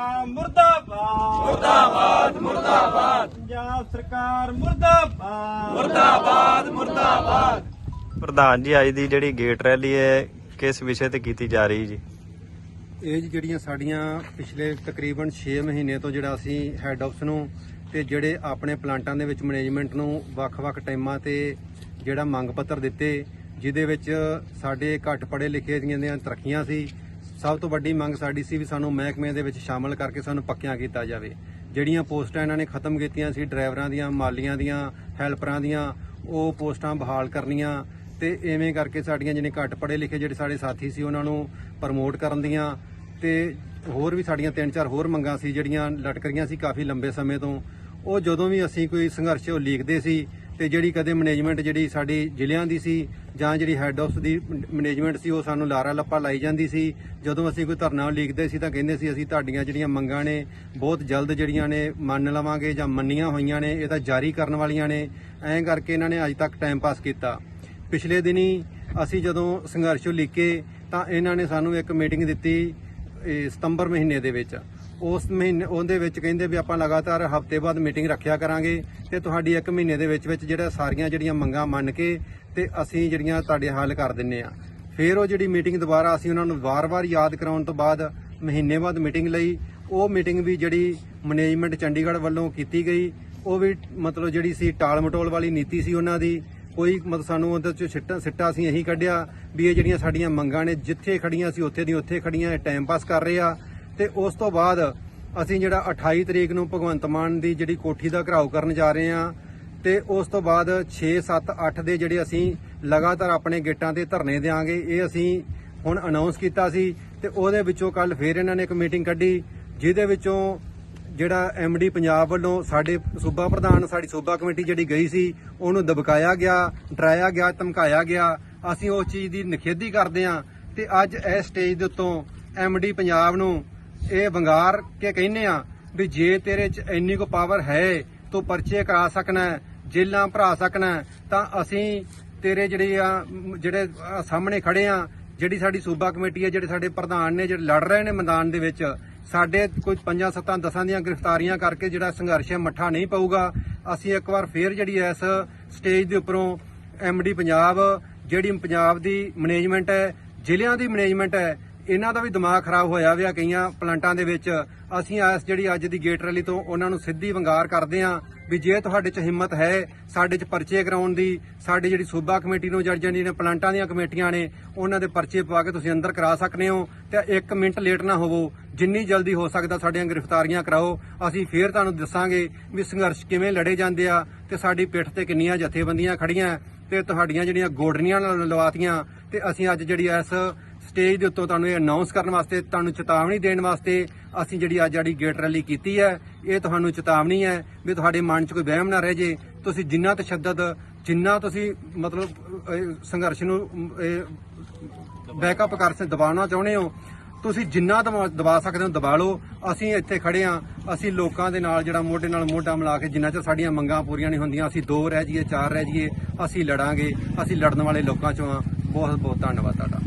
ਸਰਕਾਰ ਮੁਰਦਾਬਾਦ। ਮੁਰਦਾਬਾਦ ਮੁਰਦਾਬਾਦ। ਪੰਜਾਬ ਸਰਕਾਰ ਮੁਰਦਾਬਾਦ। ਮੁਰਦਾਬਾਦ ਮੁਰਦਾਬਾਦ। ਪ੍ਰਧਾਨ ਜੀ ਅੱਜ ਦੀ ਜਿਹੜੀ ਗੇਟ ਰੈਲੀ ਹੈ ਕਿਸ ਵਿਸ਼ੇ ਤੇ ਕੀਤੀ ਜਾ ਰਹੀ ਜੀ? ਇਹ ਜੀ ਜਿਹੜੀਆਂ ਸਾਡੀਆਂ ਪਿਛਲੇ ਤਕਰੀਬਨ 6 ਮਹੀਨੇ ਤੋਂ ਜਿਹੜਾ ਅਸੀਂ ਹੈੱਡ ਆਫਿਸ ਨੂੰ ਤੇ ਜਿਹੜੇ ਆਪਣੇ ਪਲਾਂਟਾਂ ਦੇ ਵਿੱਚ ਮੈਨੇਜਮੈਂਟ ਨੂੰ ਵੱਖ-ਵੱਖ ਟਾਈਮਾਂ ਤੇ ਜਿਹੜਾ ਮੰਗ ਪੱਤਰ ਦਿੱਤੇ ਜਿਹਦੇ ਵਿੱਚ ਸਾਡੇ ਘੱਟ ਪੜ੍ਹੇ ਲਿਖੇ ਦੀਆਂ ਦੀਆਂ ਤਰੱਕੀਆਂ ਸੀ ਸਭ ਤੋਂ ਵੱਡੀ ਮੰਗ ਸਾਡੀ ਸੀ ਵੀ ਸਾਨੂੰ ਮਹਿਕਮੇ ਦੇ ਵਿੱਚ ਸ਼ਾਮਲ ਕਰਕੇ ਸਾਨੂੰ ਪੱਕਿਆਂ ਕੀਤਾ ਜਾਵੇ। ਜਿਹੜੀਆਂ ਪੋਸਟਾਂ ਇਹਨਾਂ ਨੇ ਖਤਮ ਕੀਤੀਆਂ ਸੀ, ਡਰਾਈਵਰਾਂ ਦੀਆਂ, ਮਾਲੀਆਂ ਦੀਆਂ, ਹੈਲਪਰਾਂ ਦੀਆਂ, ਉਹ ਪੋਸਟਾਂ ਬਹਾਲ ਕਰਨੀਆਂ ਤੇ ਐਵੇਂ ਕਰਕੇ ਸਾਡੀਆਂ ਜਿਹਨੇ ਘੱਟ ਪੜ੍ਹੇ ਲਿਖੇ ਜਿਹੜੇ ਸਾਡੇ ਸਾਥੀ ਸੀ ਉਹਨਾਂ ਨੂੰ ਪ੍ਰਮੋਟ ਕਰਨ ਦੀਆਂ ਤੇ ਹੋਰ ਵੀ ਸਾਡੀਆਂ ਤਿੰਨ ਚਾਰ ਹੋਰ ਮੰਗਾਂ ਸੀ ਜਿਹੜੀਆਂ ਲਟਕ ਰਹੀਆਂ ਸੀ ਕਾਫੀ ਲੰਬੇ ਸਮੇਂ ਤੋਂ। ਉਹ ਜਦੋਂ ਵੀ ਅਸੀਂ ਕੋਈ ਸੰਘਰਸ਼ ਉਹ ਲੀਕਦੇ ਸੀ ਤੇ ਜਿਹੜੀ ਕਦੇ ਮੈਨੇਜਮੈਂਟ ਜਿਹੜੀ ਸਾਡੀ ਜ਼ਿਲ੍ਹਿਆਂ ਦੀ ਸੀ ਜਾਂ ਜਿਹੜੀ ਹੈੱਡ ਆਫਿਸ ਦੀ ਮੈਨੇਜਮੈਂਟ ਸੀ, ਉਹ ਸਾਨੂੰ ਲਾਰਾ ਲੱਪਾ ਲਾਈ ਜਾਂਦੀ ਸੀ। ਜਦੋਂ ਅਸੀਂ ਕੋਈ ਧਰਨਾ ਲਿਖਦੇ ਸੀ ਤਾਂ ਕਹਿੰਦੇ ਸੀ, ਅਸੀਂ ਤੁਹਾਡੀਆਂ ਜਿਹੜੀਆਂ ਮੰਗਾਂ ਨੇ, ਬਹੁਤ ਜਲਦ ਜਿਹੜੀਆਂ ਨੇ ਮੰਨ ਲਵਾਂਗੇ ਜਾਂ ਮੰਨੀਆਂ ਹੋਈਆਂ ਨੇ, ਇਹ ਤਾਂ ਜਾਰੀ ਕਰਨ ਵਾਲੀਆਂ ਨੇ। ਐਂ ਕਰਕੇ ਇਹਨਾਂ ਨੇ ਅੱਜ ਤੱਕ ਟਾਈਮ ਪਾਸ ਕੀਤਾ। ਪਿਛਲੇ ਦਿਨੀ ਅਸੀਂ ਜਦੋਂ ਸੰਘਰਸ਼ ਲਿਖੇ ਤਾਂ ਇਹਨਾਂ ਨੇ ਸਾਨੂੰ ਇੱਕ ਮੀਟਿੰਗ ਦਿੱਤੀ, ਇਹ ਸਤੰਬਰ ਮਹੀਨੇ ਦੇ ਵਿੱਚ। ਉਸ ਮਹੀਨੇ, ਉਹਦੇ ਵਿੱਚ ਕਹਿੰਦੇ ਵੀ ਆਪਾਂ ਲਗਾਤਾਰ ਹਫ਼ਤੇ ਬਾਅਦ ਮੀਟਿੰਗ ਰੱਖਿਆ ਕਰਾਂਗੇ ਤੇ ਤੁਹਾਡੀ ਇੱਕ ਮਹੀਨੇ ਦੇ ਵਿੱਚ ਵਿੱਚ ਜਿਹੜਾ ਸਾਰੀਆਂ ਜਿਹੜੀਆਂ ਮੰਗਾਂ ਮੰਨ ਕੇ ਤੇ ਅਸੀਂ ਜਿਹੜੀਆਂ ਤੁਹਾਡੇ ਹੱਲ ਕਰ ਦਿੰਨੇ ਆ। ਫਿਰ ਉਹ ਜਿਹੜੀ ਮੀਟਿੰਗ ਦੁਬਾਰਾ ਅਸੀਂ ਉਹਨਾਂ ਨੂੰ ਵਾਰ-ਵਾਰ ਯਾਦ ਕਰਾਉਣ ਤੋਂ ਬਾਅਦ ਮਹੀਨੇ ਬਾਅਦ ਮੀਟਿੰਗ ਲਈ, ਉਹ ਮੀਟਿੰਗ ਵੀ ਜਿਹੜੀ ਮੈਨੇਜਮੈਂਟ ਚੰਡੀਗੜ੍ਹ ਵੱਲੋਂ ਕੀਤੀ ਗਈ, ਉਹ ਵੀ ਮਤਲਬ ਜਿਹੜੀ ਸੀ ਟਾਲ ਮਟੋਲ ਵਾਲੀ ਨੀਤੀ ਸੀ ਉਹਨਾਂ ਦੀ, ਕੋਈ ਮਤਲਬ ਸਾਨੂੰ ਉਹਦੇ ਚ ਸਿੱਟਾ ਸਿੱਟਾ ਅਸੀਂ ਇਹੀ ਕੱਢਿਆ ਵੀ ਇਹ ਜਿਹੜੀਆਂ ਸਾਡੀਆਂ ਮੰਗਾਂ ਨੇ, ਜਿੱਥੇ ਖੜੀਆਂ ਸੀ ਉੱਥੇ ਦੀ ਉੱਥੇ ਖੜੀਆਂ ਇਹ ਟਾਈਮ ਪਾਸ ਕਰ ਰਹੇ ਆ। ਤੇ ਉਸ ਤੋਂ ਬਾਅਦ ਅਸੀਂ ਜਿਹੜਾ 28 ਤਰੀਕ ਨੂੰ ਭਗਵੰਤ ਮਾਨ ਦੀ ਜਿਹੜੀ ਕੋਠੀ ਦਾ ਘਰਾਓ ਕਰਨ ਜਾ ਰਹੇ ਹਾਂ ਤੇ ਉਸ ਤੋਂ ਬਾਅਦ 6 7 8 ਦੇ ਜਿਹੜੇ ਅਸੀਂ ਲਗਾਤਾਰ ਆਪਣੇ ਗੇਟਾਂ ਤੇ ਧਰਨੇ ਦੇਾਂਗੇ ਇਹ ਅਸੀਂ ਹੁਣ ਅਨਾਉਂਸ ਕੀਤਾ ਸੀ ਤੇ ਉਹਦੇ ਵਿੱਚੋਂ ਕੱਲ ਫੇਰ ਇਹਨਾਂ ਨੇ ਇੱਕ ਮੀਟਿੰਗ ਕੱਢੀ, ਜਿਹਦੇ ਵਿੱਚੋਂ ਜਿਹੜਾ ਐਮਡੀ ਪੰਜਾਬ ਵੱਲੋਂ ਸਾਡੇ ਸੂਬਾ ਪ੍ਰਧਾਨ, ਸਾਡੀ ਸੂਬਾ ਕਮੇਟੀ ਜਿਹੜੀ ਗਈ ਸੀ, ਉਹਨੂੰ ਦਬਕਾਇਆ ਗਿਆ, ਡਰਾਇਆ ਗਿਆ, ਧਮਕਾਇਆ ਗਿਆ। ਅਸੀਂ ਉਸ ਚੀਜ਼ ਦੀ ਨਿਖੇਧੀ ਕਰਦੇ ਹਾਂ ਤੇ ਅੱਜ ਇਸ ਸਟੇਜ ਦੇ ਉੱਤੋਂ ਐਮਡੀ ਪੰਜਾਬ ਨੂੰ ਇਹ ਵੰਗਾਰ ਕੇ ਕਹਿੰਨੇ ਆ ਵੀ ਜੇ ਤੇਰੇ 'ਚ ਇੰਨੀ ਕੋ ਪਾਵਰ ਹੈ ਤੂੰ ਪਰਚੇ ਕਰਾ ਸਕਣਾ ਹੈ, ਜੇਲਾਂ ਭਰਾ ਸਕਣਾ ਤਾਂ ਅਸੀਂ ਤੇਰੇ ਜਿਹੜੇ ਆ ਜਿਹੜੇ ਸਾਹਮਣੇ ਖੜੇ ਆ ਜਿਹੜੀ ਸਾਡੀ ਸੂਬਾ ਕਮੇਟੀ ਹੈ ਜਿਹੜੇ ਸਾਡੇ ਪ੍ਰਧਾਨ ਨੇ ਜਿਹੜੇ ਲੜ ਰਹੇ ਨੇ ਮੈਦਾਨ ਦੇ ਵਿੱਚ ਸਾਡੇ ਕੋਈ ਪੰਜਾਂ ਸੱਤਾਂ ਦਸਾਂ ਦੀਆਂ ਗ੍ਰਿਫਤਾਰੀਆਂ ਕਰਕੇ ਜਿਹੜਾ ਸੰਘਰਸ਼ ਹੈ ਮੱਠਾ ਨਹੀਂ ਪਊਗਾ। ਅਸੀਂ ਇੱਕ ਵਾਰ ਫੇਰ ਜਿਹੜੀ ਇਸ ਸਟੇਜ ਦੇ ਉੱਪਰੋਂ ਐਮਡੀ ਪੰਜਾਬ ਜਿਹੜੀ ਪੰਜਾਬ ਦੀ ਮੈਨੇਜਮੈਂਟ ਹੈ ਜ਼ਿਲ੍ਹਿਆਂ ਦੀ ਮੈਨੇਜਮੈਂਟ ਹੈ ਇਹਨਾਂ ਦਾ ਵੀ ਦਿਮਾਗ ਖਰਾਬ ਹੋਇਆ ਵਿਆ ਕਈਆਂ ਪਲਾਂਟਾਂ ਦੇ ਵਿੱਚ, ਅਸੀਂ ਇਸ ਜਿਹੜੀ ਅੱਜ ਦੀ ਗੇਟ ਰੈਲੀ ਤੋਂ ਉਹਨਾਂ ਨੂੰ ਸਿੱਧੀ ਵੰਗਾਰ ਕਰਦੇ ਹਾਂ ਵੀ ਜੇ ਤੁਹਾਡੇ 'ਚ ਹਿੰਮਤ ਹੈ, ਸਾਡੇ 'ਚ ਪਰਚੇ ਕਰਾਉਣ ਦੀ, ਸਾਡੀ ਜਿਹੜੀ ਸੂਬਾ ਕਮੇਟੀ ਨੂੰ ਜੜ ਜਾਂਦੀ ਨੇ, ਪਲਾਂਟਾਂ ਦੀਆਂ ਕਮੇਟੀਆਂ ਨੇ, ਉਹਨਾਂ ਦੇ ਪਰਚੇ ਪਵਾ ਕੇ ਤੁਸੀਂ ਅੰਦਰ ਕਰਾ ਸਕਦੇ ਹੋ ਤੇ ਇੱਕ ਮਿੰਟ ਲੇਟ ਨਾ ਹੋਵੋ, ਜਿੰਨੀ ਜਲਦੀ ਹੋ ਸਕਦਾ ਸਾਡੀਆਂ ਗ੍ਰਿਫਤਾਰੀਆਂ ਕਰਾਓ। ਅਸੀਂ ਫੇਰ ਤੁਹਾਨੂੰ ਦੱਸਾਂਗੇ ਵੀ ਸੰਘਰਸ਼ ਕਿਵੇਂ ਲੜੇ ਜਾਂਦੇ ਆ ਤੇ ਸਾਡੀ ਪਿੱਠ ਤੇ ਕਿੰਨੀਆਂ ਜਥੇਬੰਦੀਆਂ ਖੜੀਆਂ ਤੇ ਤੁਹਾਡੀਆਂ ਜਿਹੜੀਆਂ ਗੋਡਰੀਆਂ ਨਾਲ ਲਵਾਤੀਆਂ ਤੇ ਅਸੀਂ ਅੱਜ ਜਿਹੜੀ ਇਸ ਸਟੇਜ ਦੇ ਉੱਤੋਂ ਤੁਹਾਨੂੰ ਇਹ ਅਨਾਉਂਸ ਕਰਨ ਵਾਸਤੇ, ਤੁਹਾਨੂੰ ਚੇਤਾਵਨੀ ਦੇਣ ਵਾਸਤੇ ਅਸੀਂ ਜਿਹੜੀ ਅੱਜ ਜਿਹੜੀ ਗੇਟ ਰੈਲੀ ਕੀਤੀ ਹੈ, ਇਹ ਤੁਹਾਨੂੰ ਚੇਤਾਵਨੀ ਹੈ ਵੀ ਤੁਹਾਡੇ ਮਨ 'ਚ ਕੋਈ ਵਹਿਮ ਨਾ ਰਹਿ ਜੇ। ਤੁਸੀਂ ਜਿੰਨਾ ਤਸ਼ੱਦਦ, ਜਿੰਨਾ ਤੁਸੀਂ ਮਤਲਬ ਸੰਘਰਸ਼ ਨੂੰ ਬੈਕਅਪ ਕਰ ਸ, ਦਬਾਉਣਾ ਚਾਹੁੰਦੇ ਹੋ, ਤੁਸੀਂ ਜਿੰਨਾ ਦਬਾ ਦਬਾ ਸਕਦੇ ਹੋ, ਦਬਾ ਲਓ। ਅਸੀਂ ਇੱਥੇ ਖੜੇ ਆ ਅਸੀਂ ਲੋਕਾਂ ਦੇ ਨਾਲ, ਜਿਹੜਾ ਮੋਢੇ ਨਾਲ ਮੋਢਾ ਮਿਲਾ ਕੇ ਜਿੰਨਾ ਚਿਰ ਸਾਡੀਆਂ ਮੰਗਾਂ ਪੂਰੀਆਂ ਨਹੀਂ ਹੁੰਦੀਆਂ, ਅਸੀਂ ਦੋ ਰਹਿ ਜਾਈਏ, ਚਾਰ ਰਹਿ ਜਾਈਏ, ਅਸੀਂ ਲੜਾਂਗੇ, ਅਸੀਂ ਲੜਨ ਵਾਲੇ ਲੋਕਾਂ ਚੋਂ ਆ ਬਹੁਤ ਬਹੁਤ ਧੰਨਵਾਦ ਤੁਹਾਡਾ।